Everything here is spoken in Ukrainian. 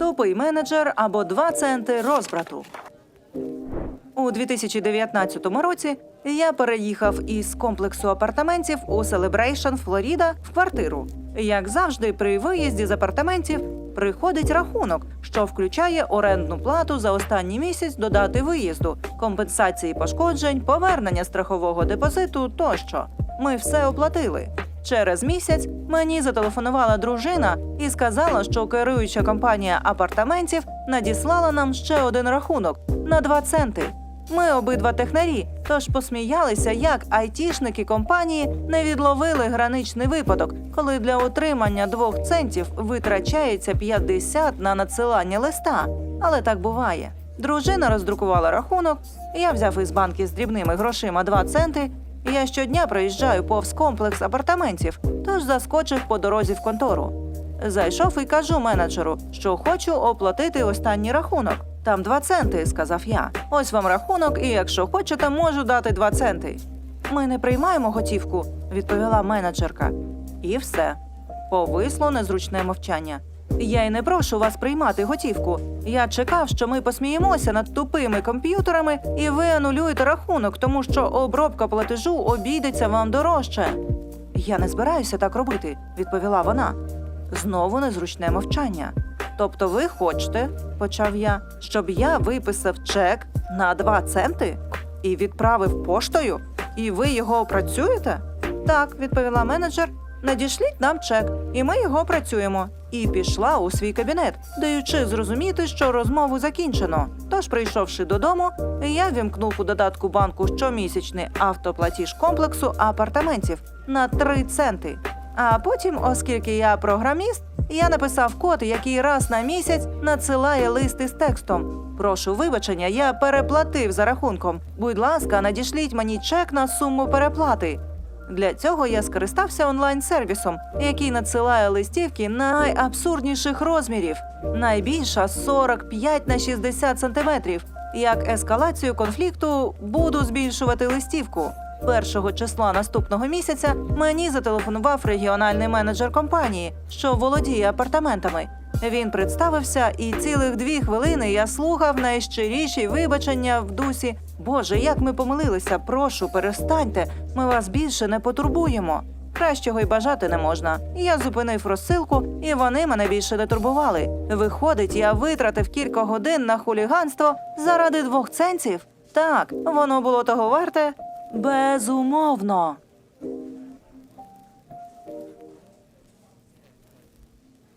тупий менеджер або два центи розбрату. У 2019 році я переїхав із комплексу апартаментів у Селебрейшн, Флоріда, в квартиру. Як завжди, при виїзді з апартаментів приходить рахунок, що включає орендну плату за останній місяць до дати виїзду, компенсації пошкоджень, повернення страхового депозиту тощо. Ми все оплатили. Через місяць мені зателефонувала дружина і сказала, що керуюча компанія апартаментів надіслала нам ще один рахунок на 2 центи. Ми обидва технарі, тож посміялися, як айтішники компанії не відловили граничний випадок, коли для отримання двох центів витрачається 50 на надсилання листа. Але так буває. Дружина роздрукувала рахунок, я взяв із банки з дрібними грошима 2 центи. Я щодня проїжджаю повз комплекс апартаментів, тож заскочив по дорозі в контору. Зайшов і кажу менеджеру, що хочу оплатити останній рахунок. Там 2 центи, сказав я. Ось вам рахунок, і якщо хочете, можу дати 2 центи. Ми не приймаємо готівку, відповіла менеджерка. І все. Повисло незручне мовчання. Я й не прошу вас приймати готівку. Я чекав, що ми посміємося над тупими комп'ютерами, і ви анулюєте рахунок, тому що обробка платежу обійдеться вам дорожче. Я не збираюся так робити, відповіла вона. Знову незручне мовчання. Тобто, ви хочете, почав я, щоб я виписав чек на 2 центи і відправив поштою, і ви його опрацюєте? Так, відповіла менеджер. Надішліть нам чек, і ми його опрацюємо. І пішла у свій кабінет, даючи зрозуміти, що розмову закінчено. Тож, прийшовши додому, я вімкнув у додатку банку щомісячний автоплатіж комплексу апартаментів на 3 центи. А потім, оскільки я програміст, я написав код, який раз на місяць надсилає листи з текстом. Прошу вибачення, я переплатив за рахунком. Будь ласка, надішліть мені чек на суму переплати. Для цього я скористався онлайн-сервісом, який надсилає листівки найабсурдніших розмірів. Найбільша 45 на 60 сантиметрів. Як ескалацію конфлікту буду збільшувати листівку. Першого числа наступного місяця мені зателефонував регіональний менеджер компанії, що володіє апартаментами. Він представився, і цілих дві хвилини я слухав найщиріші вибачення в дусі. Боже, як ми помилилися! Прошу, перестаньте. Ми вас більше не потурбуємо. Кращого й бажати не можна. Я зупинив розсилку, і вони мене більше не турбували. Виходить, я витратив кілька годин на хуліганство заради двох ценців. Так, воно було того варте. Безумовно.